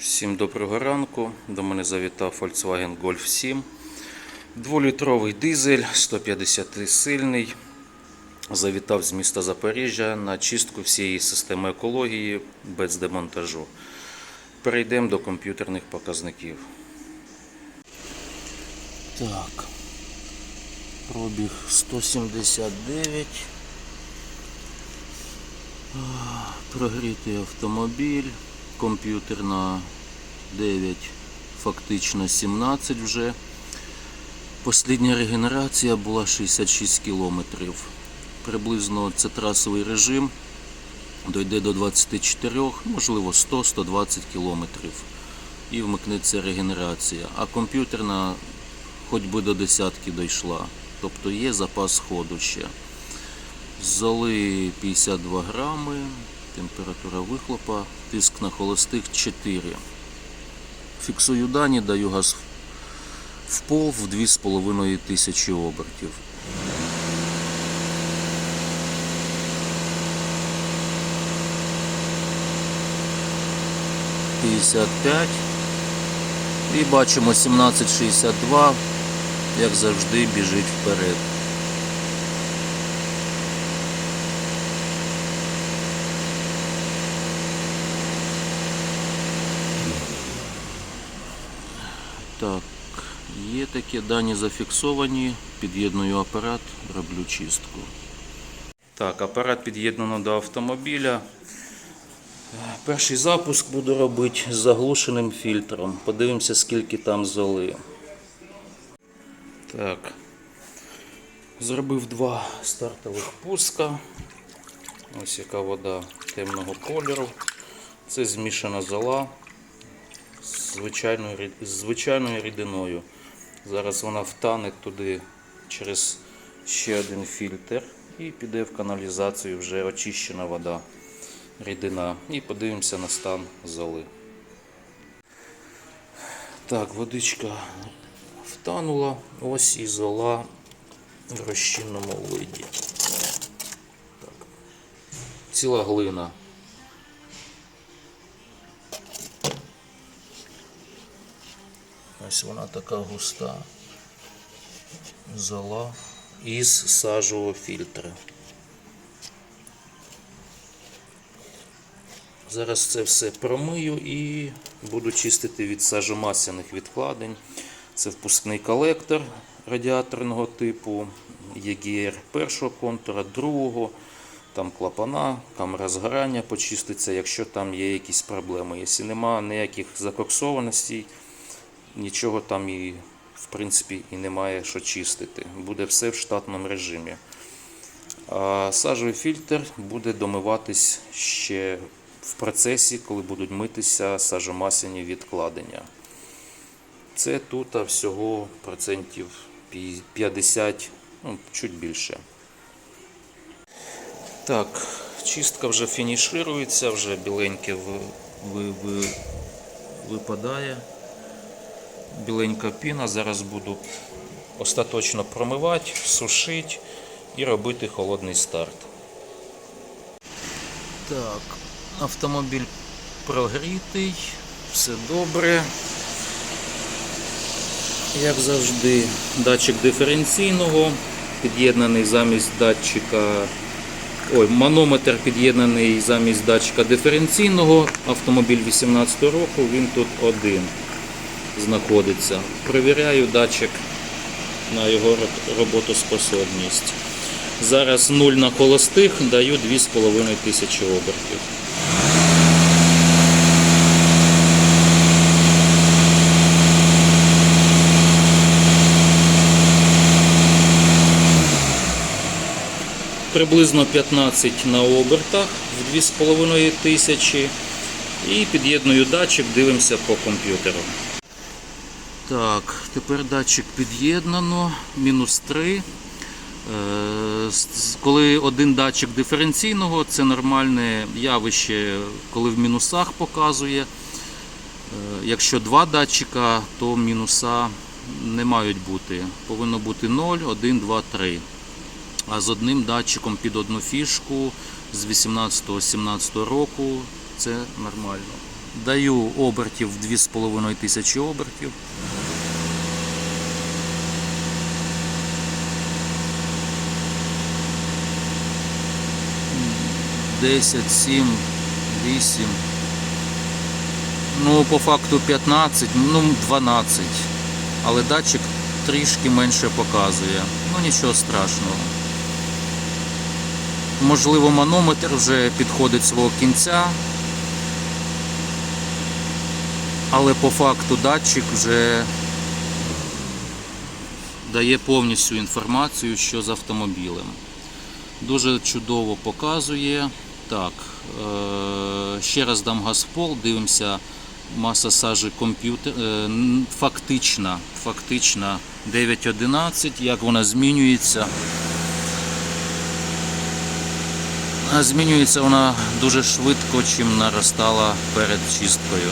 Всім доброго ранку. До мене завітав Volkswagen Golf 7. Дволітровий дизель, 150 сильний. Завітав з міста Запоріжжя на чистку всієї системи екології без демонтажу. Перейдемо до комп'ютерних показників. Так. Пробіг 179. А, Прогрітий автомобіль. Комп'ютер на 9, фактично 17 вже. Послідня регенерація була 66 кілометрів. Приблизно це трасовий режим. Дойде до 24, можливо 100-120 кілометрів. І вмикнеться регенерація. А комп'ютерна хоч би до десятки дійшла. Тобто є запас ходу ще. Золи 52 грами, температура вихлопа, тиск на холостих 4. Фіксую дані, даю газ в пол в 2,5 тисячі обертів. П'ятдесят. І бачимо 1762, як завжди, біжить вперед. Так, є такі дані зафіксовані. Під'єдную апарат, роблю чистку. Так, апарат під'єднано до автомобіля. Перший запуск буду робити з заглушеним фільтром. Подивимося, скільки там золи. Так. Зробив два стартових пуска. Ось яка вода темного кольору. Це змішана зола звичайною, звичайною рідиною. Зараз вона втане туди через ще один фільтр і піде в каналізацію вже очищена вода, рідина. І подивимося на стан золи. Так, водичка втанула. Ось і зола в розчинному виді. Так. Ціла глина. Ось вона така густа. Зола із сажового фільтра. Зараз це все промию і буду чистити від сажомасяних відкладень. Це впускний колектор радіаторного типу, ЄГР першого контура, другого, там клапана, камера згорання почиститься, якщо там є якісь проблеми. Якщо немає ніяких закоксованостей, нічого там і в принципі і немає що чистити. Буде все в штатному режимі. А сажовий фільтр буде домиватись ще в процесі, коли будуть митися сажомасяні відкладення. Це тут всього процентів 50, ну, чуть більше. Так, чистка вже фініширується, вже біленьке ви, ви, ви, випадає. Біленька піна. Зараз буду остаточно промивати, сушити і робити холодний старт. Так, автомобіль прогрітий, все добре. Як завжди, датчик диференційного, під'єднаний замість датчика. Ой, манометр під'єднаний замість датчика диференційного. Автомобіль 18 року, він тут один знаходиться. Провіряю датчик на його роботоспособність. Зараз 0 на холостих, даю 2,5 тисячі обертів. Приблизно 15 на обертах в 2,5 тисячі. І під'єдную датчик, дивимося по комп'ютеру. Так, тепер датчик під'єднано, мінус 3. Е, Коли один датчик диференційного, це нормальне явище, коли в мінусах показує. Е, Якщо два датчика, то мінуса не мають бути. Повинно бути 0, 1, 2, 3. А з одним датчиком під одну фішку з 18-17 року це нормально. Даю обертів 2,5 тисячі обертів. Десять, сім, вісім. Ну, по факту 15, ну 12. Але датчик трішки менше показує. Ну нічого страшного. Можливо, манометр вже підходить свого кінця. Але по факту датчик вже дає повністю інформацію, що з автомобілем. Дуже чудово показує. Так, е- ще раз дам газ в пол, дивимося маса сажі комп'ютер. е, фактична, фактична 9.11, як вона змінюється. Змінюється вона дуже швидко, чим наростала перед чисткою.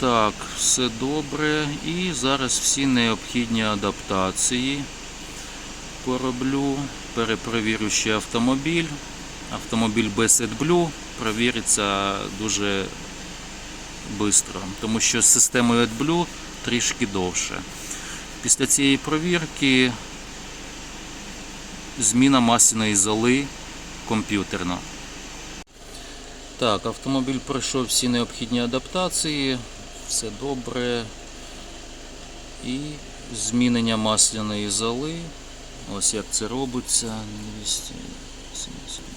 Так, все добре. І зараз всі необхідні адаптації пороблю. Перепровірю ще автомобіль. Автомобіль без AdBlue провіриться дуже швидко, тому що з системою AdBlue трішки довше. Після цієї провірки зміна масляної золи комп'ютерна. Так, автомобіль пройшов всі необхідні адаптації, все добре. І змінення масляної золи. Ось як це робиться. 279.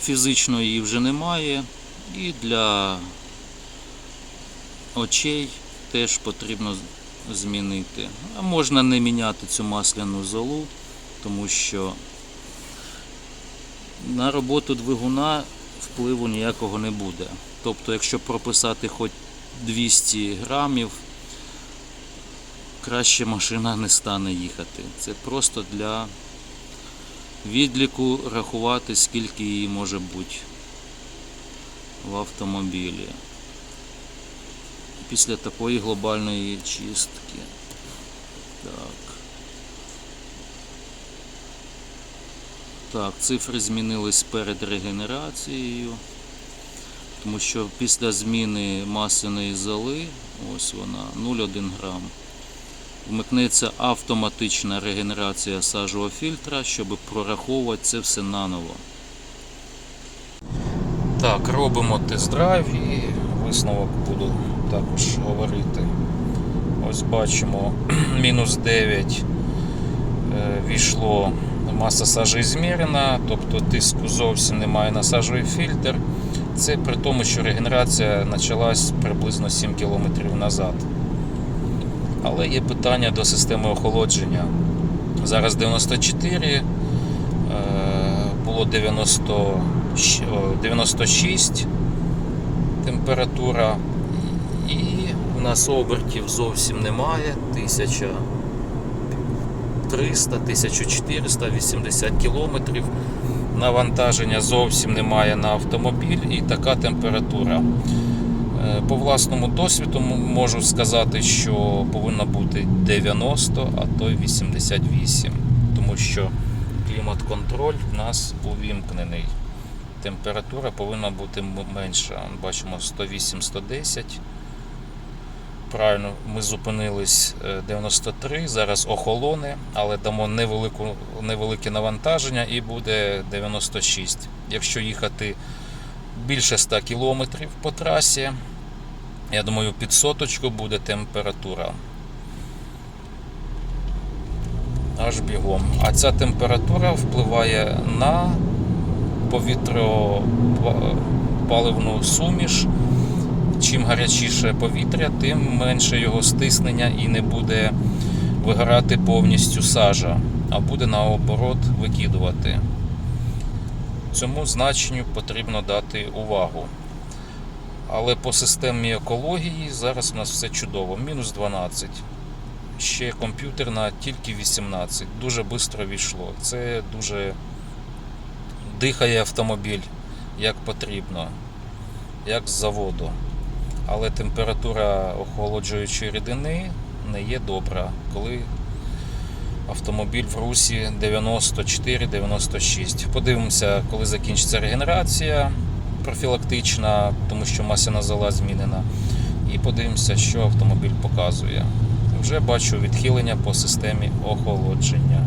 Фізично її вже немає. І для очей теж потрібно змінити. А можна не міняти цю масляну золу, тому що на роботу двигуна впливу ніякого не буде. Тобто, якщо прописати хоч 200 грамів, краще машина не стане їхати. Це просто для відліку рахувати, скільки її може бути в автомобілі. Після такої глобальної чистки. Так. Так, цифри змінились перед регенерацією, тому що після зміни масляної золи, ось вона, 0,1 грам, вмикнеться автоматична регенерація сажового фільтра, щоб прораховувати це все наново. Так, робимо тест-драйв і висновок буду також говорити. Ось бачимо, мінус 9 е, війшло маса сажі змірена, тобто тиску зовсім немає на сажовий фільтр. Це при тому, що регенерація почалась приблизно 7 км назад. Але є питання до системи охолодження. Зараз 94, е, було 90, 96 температура. І у нас обертів зовсім немає. 1000 300, 1480 кілометрів. Навантаження зовсім немає на автомобіль і така температура. Е, По власному досвіду можу сказати, що повинно бути 90, а то й 88, тому що клімат-контроль в нас увімкнений. Температура повинна бути менша. Бачимо 108-110. Правильно, ми зупинились е, 93, зараз охолоне, але дамо невелику, невелике навантаження і буде 96. Якщо їхати більше 100 км по трасі, я думаю, під соточку буде температура. Аж бігом. А ця температура впливає на повітропаливну суміш. Чим гарячіше повітря, тим менше його стиснення і не буде вигорати повністю сажа, а буде наоборот викидувати. Цьому значенню потрібно дати увагу. Але по системі екології зараз у нас все чудово. Мінус 12. Ще комп'ютерна тільки 18. Дуже швидко війшло. Це дуже дихає автомобіль як потрібно, як з заводу. Але температура охолоджуючої рідини не є добра, коли автомобіль в русі 94-96. Подивимося, коли закінчиться регенерація профілактична, тому що масляна зола змінена. І подивимося, що автомобіль показує. Вже бачу відхилення по системі охолодження.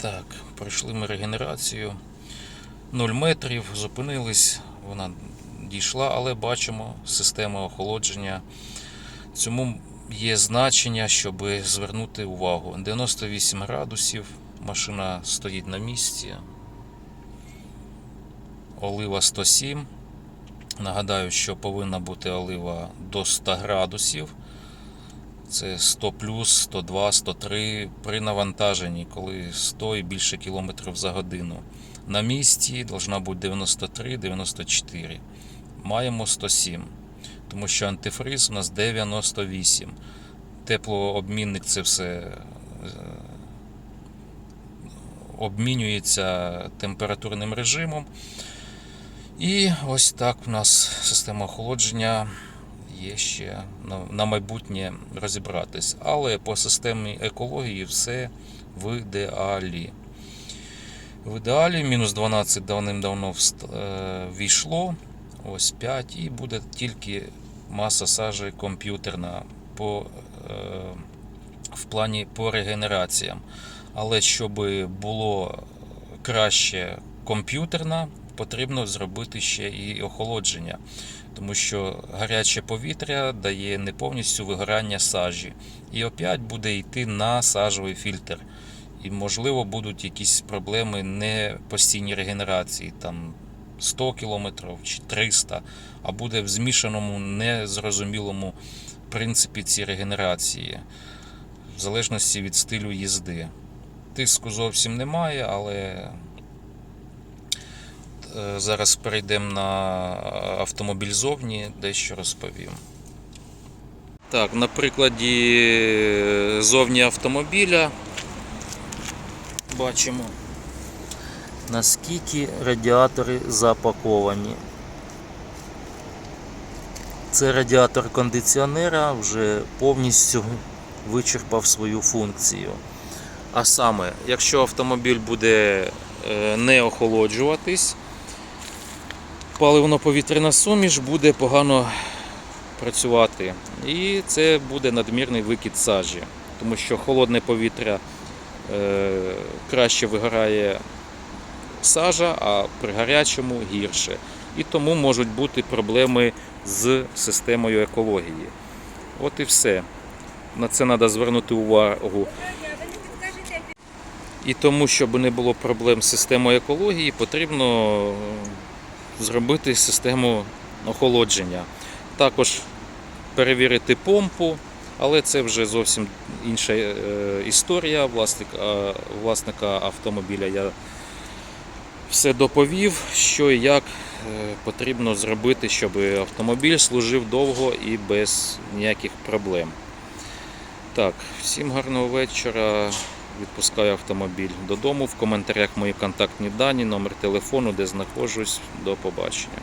Так, пройшли ми регенерацію. 0 метрів, зупинились, вона дійшла, але бачимо система охолодження. Цьому є значення, щоб звернути увагу. 98 градусів, машина стоїть на місці. Олива 107. Нагадаю, що повинна бути олива до 100 градусів. Це 100 плюс, 102, 103 при навантаженні, коли 100 і більше кілометрів за годину. На місці должна бути 93-94. Маємо 107, тому що антифриз у нас 98. Теплообмінник це все е, обмінюється температурним режимом. І ось так у нас система охолодження є ще на, майбутнє розібратись. Але по системі екології все в ідеалі. В ідеалі мінус 12 давним-давно е, війшло. Ось 5 і буде тільки маса сажі комп'ютерна по, е, в плані по регенераціям. Але щоб було краще комп'ютерна, потрібно зробити ще і охолодження, тому що гаряче повітря дає не повністю вигорання сажі. І опять буде йти на сажовий фільтр. І, можливо, будуть якісь проблеми не постійні регенерації, там 100 км чи 300, а буде в змішаному, незрозумілому принципі ці регенерації, в залежності від стилю їзди. Тиску зовсім немає, але е, зараз перейдемо на автомобіль зовні, дещо розповім. Так, на прикладі зовні автомобіля бачимо, наскільки радіатори запаковані. Це радіатор кондиціонера вже повністю вичерпав свою функцію. А саме, якщо автомобіль буде е, не охолоджуватись, паливно-повітряна суміш буде погано працювати. І це буде надмірний викид сажі, тому що холодне повітря е, краще вигорає сажа, а при гарячому гірше. І тому можуть бути проблеми з системою екології. От і все. На це треба звернути увагу. І тому, щоб не було проблем з системою екології, потрібно зробити систему охолодження. Також перевірити помпу, але це вже зовсім інша е, історія власника автомобіля. Я все доповів, що і як е, потрібно зробити, щоб автомобіль служив довго і без ніяких проблем. Так, всім гарного вечора. Відпускаю автомобіль додому. В коментарях мої контактні дані, номер телефону, де знаходжусь. До побачення.